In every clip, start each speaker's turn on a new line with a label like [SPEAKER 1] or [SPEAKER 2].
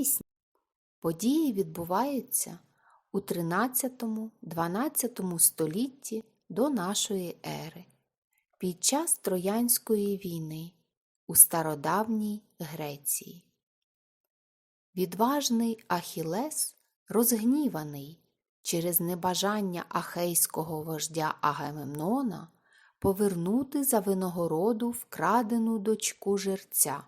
[SPEAKER 1] пісні. Події відбуваються у 13-12 столітті до нашої ери під час Троянської війни у стародавній Греції. Відважний Ахілес, розгніваний через небажання ахейського вождя Агамемнона повернути за винагороду вкрадену дочку жерця.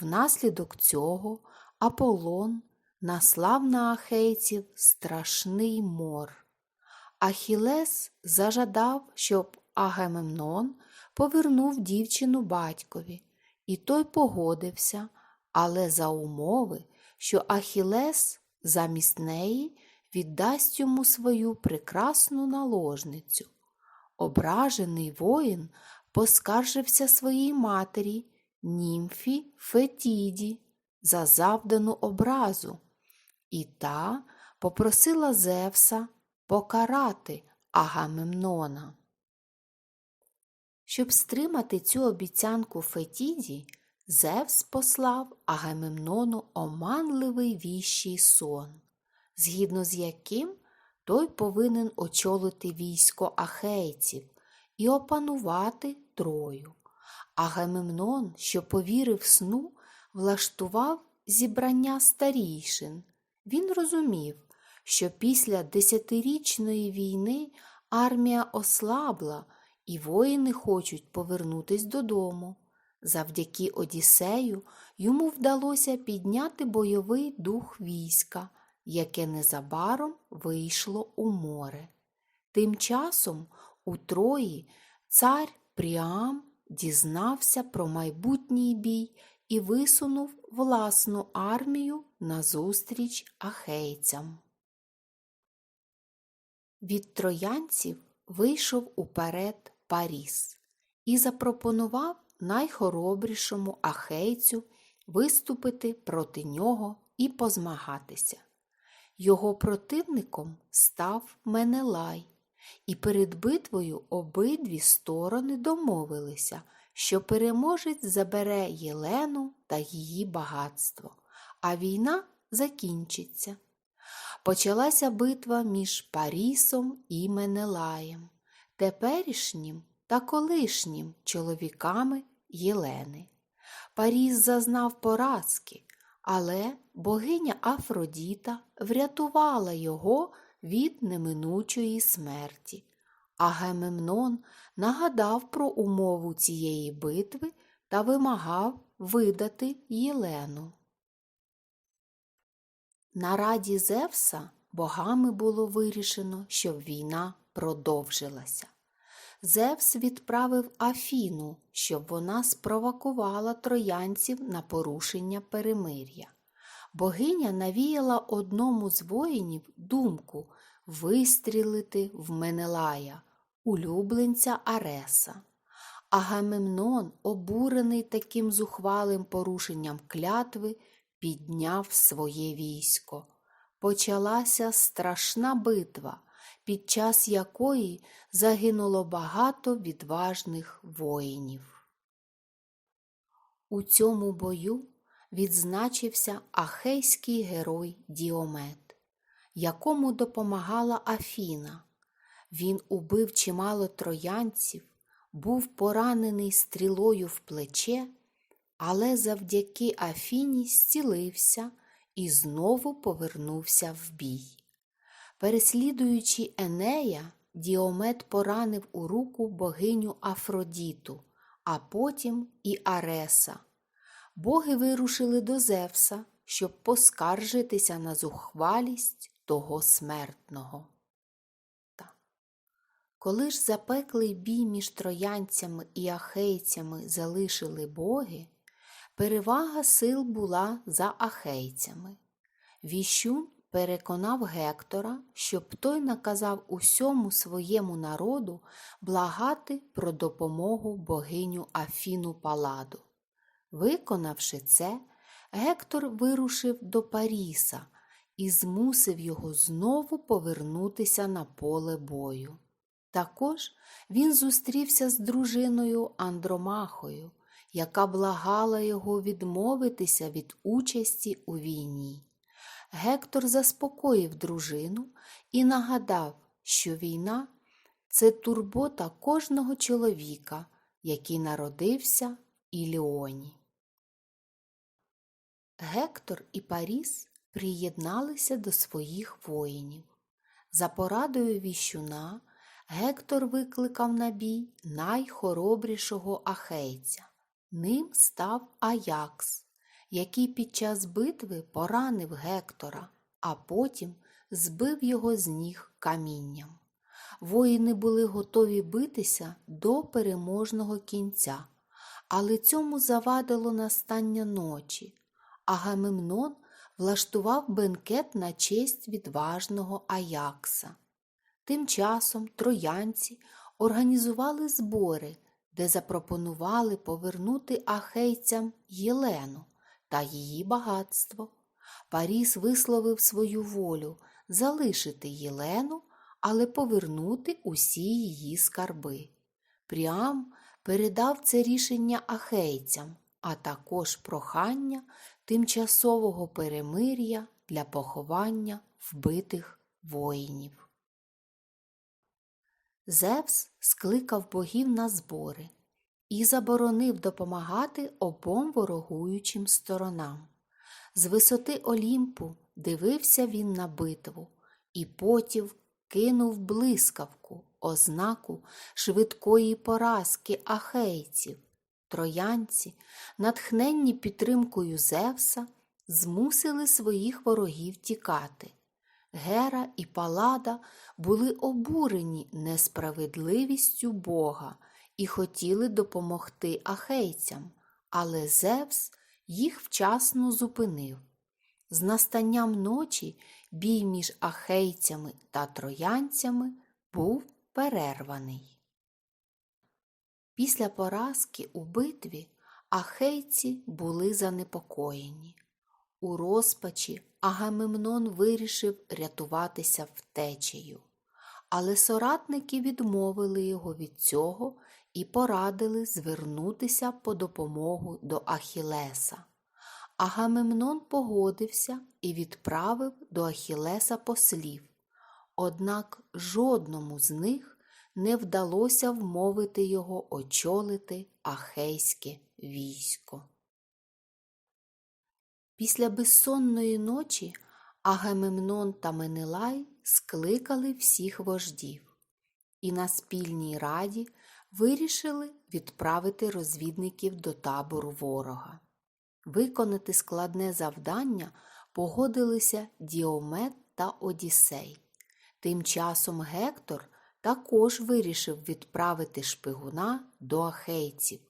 [SPEAKER 1] Внаслідок цього Аполлон наслав на ахейців страшний мор. Ахілес зажадав, щоб Агамемнон повернув дівчину батькові, і той погодився, але за умови, що Ахілес замість неї віддасть йому свою прекрасну наложницю. Ображений воїн поскаржився своїй матері, німфі Фетіді, за завдану образу, і та попросила Зевса покарати Агамемнона. Щоб стримати цю обіцянку Фетіді, Зевс послав Агамемнону оманливий віщий сон, згідно з яким той повинен очолити військо ахейців і опанувати Трою. Агамемнон, що повірив сну, влаштував зібрання старійшин. Він розумів, що після десятирічної війни армія ослабла і воїни хочуть повернутись додому. Завдяки Одіссею йому вдалося підняти бойовий дух війська, яке незабаром вийшло у море. Тим часом у Трої цар Пріам дізнався про майбутній бій і висунув власну армію назустріч ахейцям. Від троянців вийшов уперед Паріс і запропонував найхоробрішому ахейцю виступити проти нього і позмагатися. Його противником став Менелай, і перед битвою обидві сторони домовилися, що переможець забере Єлену та її багатство, а війна закінчиться. Почалася битва між Парісом і Менелаєм, теперішнім та колишнім чоловіками Єлени. Паріс зазнав поразки, але богиня Афродіта врятувала його від неминучої смерті. Агамемнон нагадав про умову цієї битви та вимагав видати Єлену. На раді Зевса богами було вирішено, щоб війна продовжилася. Зевс відправив Афіну, щоб вона спровокувала троянців на порушення перемир'я. Богиня навіяла одному з воїнів думку вистрілити в Менелая, улюбленця Ареса. Агамемнон, обурений таким зухвалим порушенням клятви, підняв своє військо. Почалася страшна битва, під час якої загинуло багато відважних воїнів. У цьому бою відзначився ахейський герой Діомет, якому допомагала Афіна. Він убив чимало троянців, був поранений стрілою в плече, але завдяки Афіні зцілився і знову повернувся в бій. Переслідуючи Енея, Діомет поранив у руку богиню Афродіту, а потім і Ареса. Боги вирушили до Зевса, щоб поскаржитися на зухвалість того смертного. Та. Коли ж запеклий бій між троянцями і ахейцями залишили боги, перевага сил була за ахейцями. Віщун переконав Гектора, щоб той наказав усьому своєму народу благати про допомогу богиню Афіну Паладу. Виконавши це, Гектор вирушив до Паріса і змусив його знову повернутися на поле бою. Також він зустрівся з дружиною Андромахою, яка благала його відмовитися від участі у війні. Гектор заспокоїв дружину і нагадав, що війна це турбота кожного чоловіка, який народився в Іліоні. Гектор і Паріс приєдналися до своїх воїнів. За порадою віщуна Гектор викликав на бій найхоробрішого ахейця. Ним став Аякс, який під час битви поранив Гектора, а потім збив його з ніг камінням. Воїни були готові битися до переможного кінця, але цьому завадило настання ночі. Агамемнон влаштував бенкет на честь відважного Аякса. Тим часом троянці організували збори, де запропонували повернути ахейцям Єлену та її багатство. Паріс висловив свою волю залишити Єлену, але повернути усі її скарби. Пріам передав це рішення ахейцям, а також прохання тимчасового перемир'я для поховання вбитих воїнів. Зевс скликав богів на збори і заборонив допомагати обом ворогуючим сторонам. З висоти Олімпу дивився він на битву і потім кинув блискавку, ознаку швидкої поразки ахейців. Троянці, натхненні підтримкою Зевса, змусили своїх ворогів тікати. Гера і Палада були обурені несправедливістю Бога і хотіли допомогти ахейцям, але Зевс їх вчасно зупинив. З настанням ночі бій між ахейцями та троянцями був перерваний. Після поразки у битві ахейці були занепокоєні. У розпачі Агамемнон вирішив рятуватися втечею, але соратники відмовили його від цього і порадили звернутися по допомогу до Ахілеса. Агамемнон погодився і відправив до Ахілеса послів, однак жодному з них не вдалося вмовити його очолити ахейське військо. Після безсонної ночі Агамемнон та Менелай скликали всіх вождів і на спільній раді вирішили відправити розвідників до табору ворога. Виконати складне завдання погодилися Діомет та Одіссей. Тим часом Гектор також вирішив відправити шпигуна до ахейців,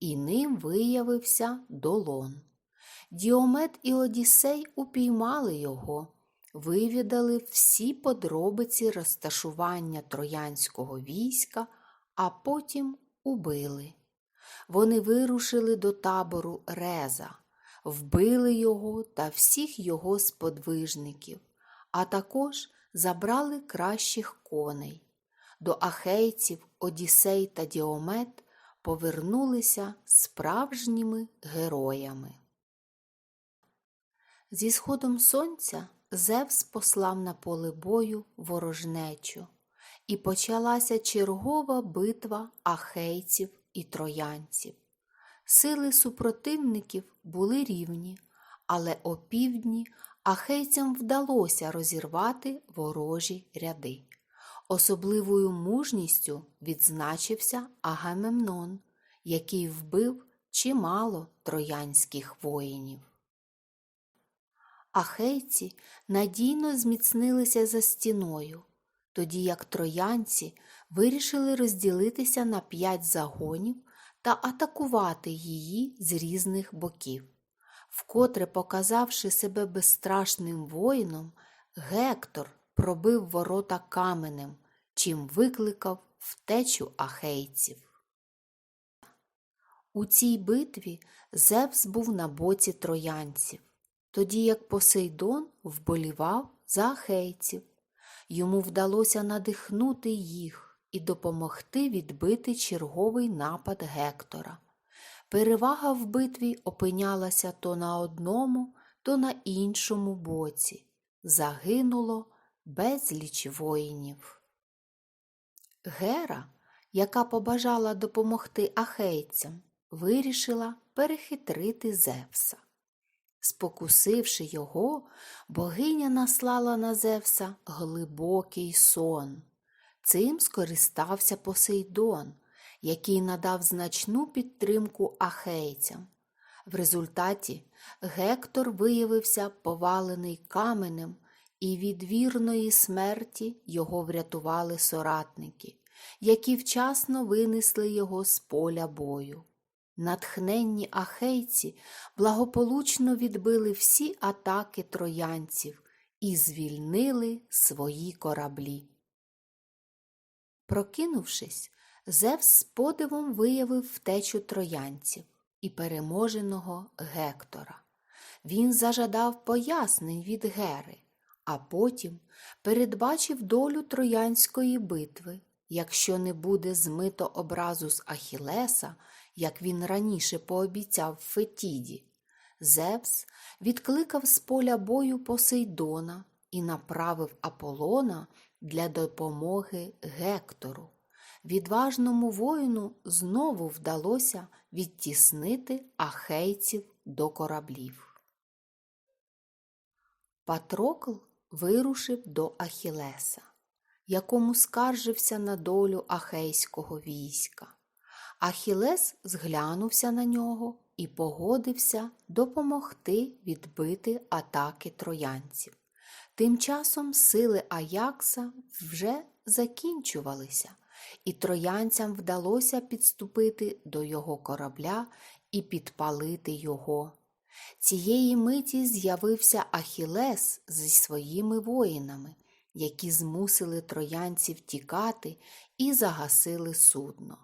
[SPEAKER 1] і ним виявився Долон. Діомет і Одіссей упіймали його, вивідали всі подробиці розташування троянського війська, а потім убили. Вони вирушили до табору Реза, вбили його та всіх його сподвижників, а також забрали кращих коней. До ахейців Одіссей та Діомет повернулися справжніми героями. Зі сходом сонця Зевс послав на поле бою ворожнечу, і почалася чергова битва ахейців і троянців. Сили супротивників були рівні, але опівдні ахейцям вдалося розірвати ворожі ряди. Особливою мужністю відзначився Агамемнон, який вбив чимало троянських воїнів. Ахейці надійно зміцнилися за стіною, тоді як троянці вирішили розділитися на п'ять загонів та атакувати її з різних боків. Вкотре показавши себе безстрашним воїном, Гектор пробив ворота каменем, чим викликав втечу ахейців. У цій битві Зевс був на боці троянців, тоді як Посейдон вболівав за ахейців. Йому вдалося надихнути їх і допомогти відбити черговий напад Гектора. перевага в битві опинялася то на одному, то на іншому боці. Загинуло безліч воїнів. Гера, яка побажала допомогти ахейцям, вирішила перехитрити Зевса. Спокусивши його, богиня наслала на Зевса глибокий сон. Цим скористався Посейдон, який надав значну підтримку ахейцям. В результаті Гектор виявився повалений каменем, і від вірної смерті його врятували соратники, які вчасно винесли його з поля бою. Натхненні ахейці благополучно відбили всі атаки троянців і звільнили свої кораблі. Прокинувшись, Зевс з подивом виявив втечу троянців і переможеного Гектора. Він зажадав пояснень від Гери, а потім передбачив долю троянської битви, якщо не буде змито образу з Ахілеса, як він раніше пообіцяв Фетіді. Зевс відкликав з поля бою Посейдона і направив Аполлона для допомоги Гектору. Відважному воїну знову вдалося відтіснити ахейців до кораблів. Патрокл вирушив до Ахілеса, якому скаржився на долю ахейського війська. Ахілес зглянувся на нього і погодився допомогти відбити атаки троянців. Тим часом сили Аякса вже закінчувалися, і троянцям вдалося підступити до його корабля і підпалити його. Цієї миті з'явився Ахілес зі своїми воїнами, які змусили троянців тікати і загасили судно.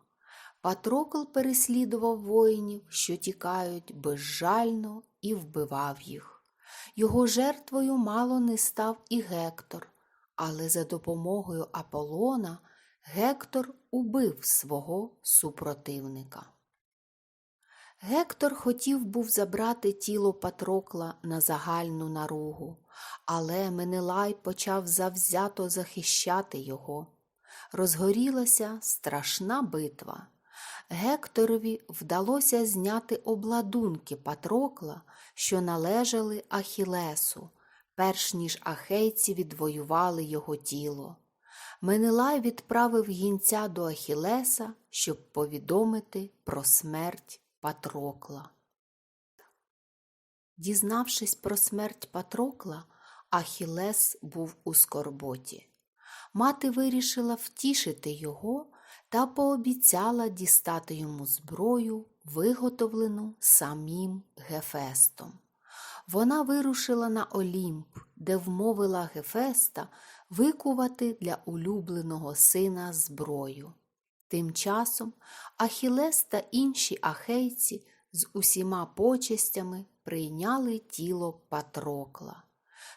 [SPEAKER 1] Патрокл переслідував воїнів, що тікають безжально, і вбивав їх. Його жертвою мало не став і Гектор, але за допомогою Аполлона Гектор убив свого супротивника. Гектор хотів був забрати тіло Патрокла на загальну наругу, але Менелай почав завзято захищати його. Розгорілася страшна битва. Гекторові вдалося зняти обладунки Патрокла, що належали Ахілесу, перш ніж ахейці відвоювали його тіло. Менелай відправив гінця до Ахілеса, щоб повідомити про смерть Патрокла. Дізнавшись про смерть Патрокла, Ахілес був у скорботі. Мати вирішила втішити його та пообіцяла дістати йому зброю, виготовлену самим Гефестом. Вона вирушила на Олімп, де вмовила Гефеста викувати для улюбленого сина зброю. Тим часом Ахілес та інші ахейці з усіма почестями прийняли тіло Патрокла.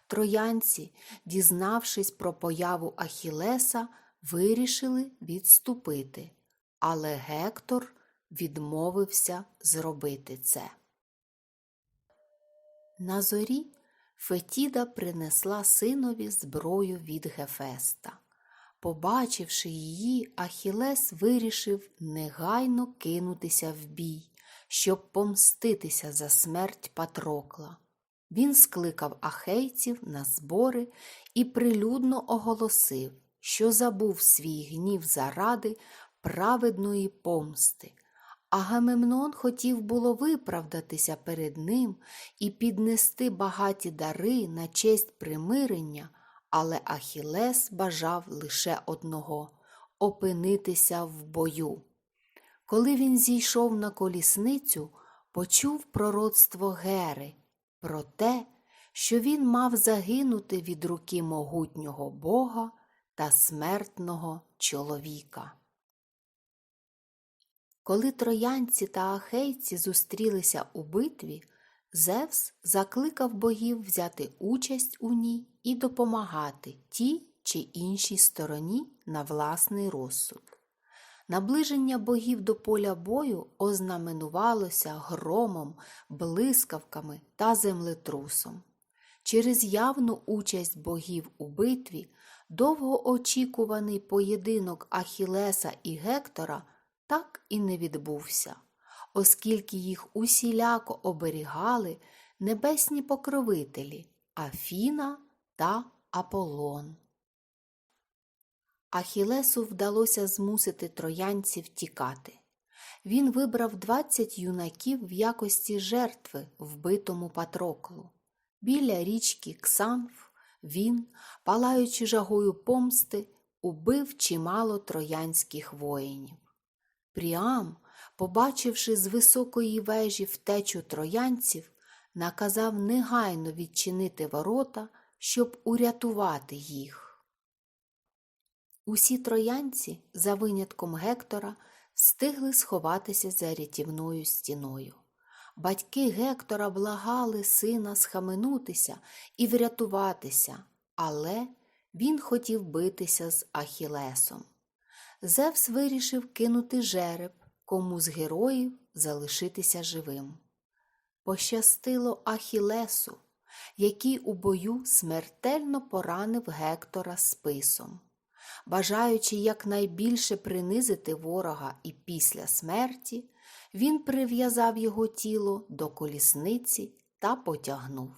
[SPEAKER 1] Троянці, дізнавшись про появу Ахілеса, вирішили відступити, але Гектор відмовився зробити це. На зорі Фетіда принесла синові зброю від Гефеста. Побачивши її, Ахілес вирішив негайно кинутися в бій, щоб помститися за смерть Патрокла. Він скликав ахейців на збори і прилюдно оголосив, що забув свій гнів заради праведної помсти. Агамемнон хотів було виправдатися перед ним і піднести багаті дари на честь примирення, але Ахілес бажав лише одного опинитися в бою. Коли він зійшов на колісницю, почув пророцтво Гери про те, що він мав загинути від руки могутнього Бога та смертного чоловіка. Коли троянці та ахейці зустрілися у битві, Зевс закликав богів взяти участь у ній і допомагати тій чи іншій стороні на власний розсуд. Наближення богів до поля бою ознаменувалося громом, блискавками та землетрусом. Через явну участь богів у битві довгоочікуваний поєдинок Ахілеса і Гектора так і не відбувся, оскільки їх усіляко оберігали небесні покровителі Афіна та Аполлон. Ахілесу вдалося змусити троянців тікати. Він вибрав 20 юнаків в якості жертви вбитому Патроклу. Біля річки Ксанф він, палаючи жагою помсти, убив чимало троянських воїнів. Пріам, побачивши з високої вежі втечу троянців, наказав негайно відчинити ворота, щоб урятувати їх. Усі троянці, за винятком Гектора, встигли сховатися за рятівною стіною. Батьки Гектора благали сина схаменутися і врятуватися, але він хотів битися з Ахілесом. Зевс вирішив кинути жереб, кому з героїв залишитися живим. Пощастило Ахілесу, який у бою смертельно поранив Гектора списом. Бажаючи якнайбільше принизити ворога і після смерті, він прив'язав його тіло до колісниці та потягнув.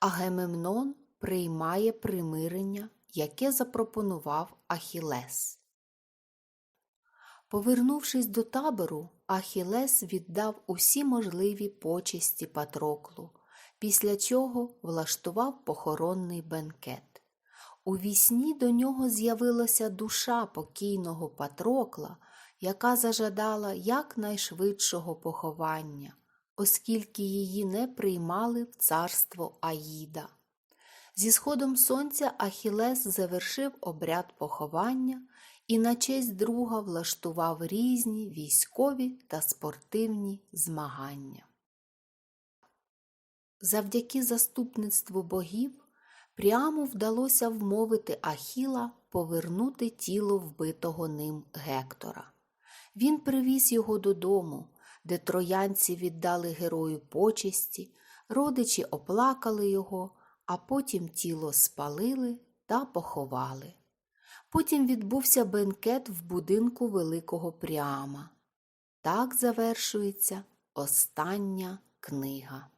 [SPEAKER 1] Агемемнон приймає примирення, яке запропонував Ахілес. Повернувшись до табору, Ахілес віддав усі можливі почесті Патроклу, після чого влаштував похоронний бенкет. У вісні до нього з'явилася душа покійного Патрокла, яка зажадала якнайшвидшого поховання, оскільки її не приймали в царство Аїда. Зі сходом сонця Ахілес завершив обряд поховання і на честь друга влаштував різні військові та спортивні змагання. Завдяки заступництву богів прямо вдалося вмовити Ахіла повернути тіло вбитого ним Гектора. Він привіз його додому, де троянці віддали герою почесті, родичі оплакали його, а потім тіло спалили та поховали. Потім відбувся бенкет в будинку Великого Пряма. Так завершується остання книга.